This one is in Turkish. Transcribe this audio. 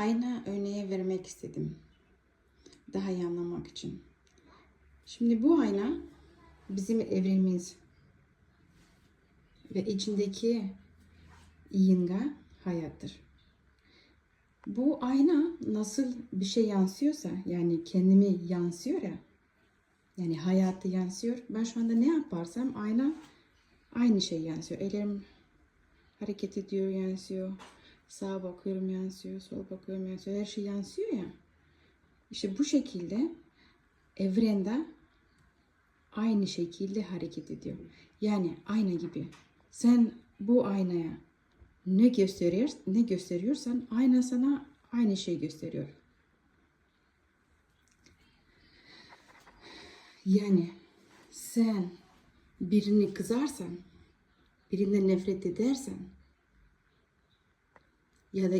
ayna örneği vermek istedim. Daha iyi anlamak için. Şimdi bu ayna bizim evrenimiz ve içindeki yinga hayattır. Bu ayna nasıl bir şey yansıyorsa yani kendimi yansıyor ya yani hayatı yansıyor. Ben şu anda ne yaparsam ayna aynı şey yansıyor. Ellerim hareket ediyor yansıyor. Sağa bakıyorum yansıyor. Sola bakıyorum yansıyor. Her şey yansıyor ya. İşte bu şekilde evrende aynı şekilde hareket ediyor. Yani ayna gibi. Sen bu aynaya ne gösteriyor, ne gösteriyorsan ayna sana aynı şey gösteriyor. Yani sen birini kızarsan, birinden nefret edersen ya da